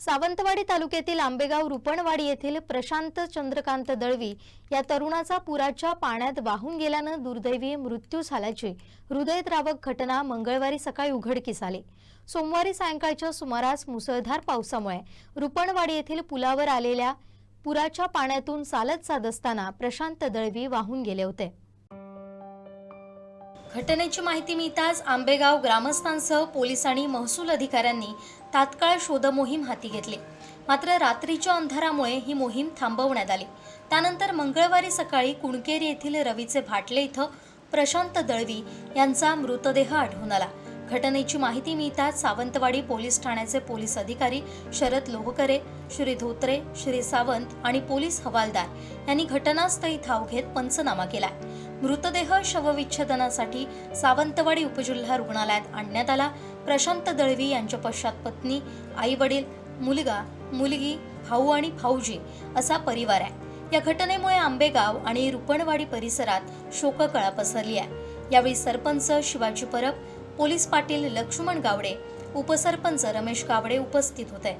सावंतवाडी तालुक्यातील आंबेगाव रुपणवाडी येथील प्रशांत चंद्रकांत दळवी या तरुणाचा पुराच्या पाण्यात वाहून गेल्यानं दुर्दैवी मृत्यू झाल्याची हृदयद्रावक घटना मंगळवारी सकाळी उघडकीस आली. सोमवारी सायंकाळच्या सुमारास मुसळधार पावसामुळे रुपणवाडी येथील पुलावर आलेल्या पुराच्या पाण्यातून चालत जात असताना प्रशांत दळवी वाहून गेले होते. घटनेची माहिती मिळताच आंबेगाव ग्रामस्थांसह पोलीस आणि महसूल अधिकाऱ्यांनी तात्काळ शोधमोहीम हाती घेतली. मात्र रात्रीच्या अंधारामुळे ही मोहीम थांबवण्यात आली. त्यानंतर मंगळवारी सकाळी कुणकेरी येथील रवीचे भाटले इथं प्रशांत दळवी यांचा मृतदेह आढळून आला. घटनेची माहिती मिळताच सावंतवाडी पोलीस ठाण्याचे पोलीस अधिकारी शरद लोहकरे श्री धोत्रे श्री सावंत आणि पोलीस हवालदार यांनी घटनास्थळी धाव घेत पंचनामा केला. मृतदेह शवविच्छेदनासाठी सावंतवाडी उपजिल्हा रुग्णालयात आणण्यात आला. प्रशांत दळवी यांच्या पश्चात पत्नी आई वडील मुलगा मुलगी भाऊ आणि भाऊजी असा परिवार आहे. या घटनेमुळे आंबेगाव आणि रुपणवाडी परिसरात शोककळा पसरली आहे. यावेळी सरपंच शिवाजी परब पोलीस पाटील लक्ष्मण गावडे उपसरपंच रमेश गावडे उपस्थित होते.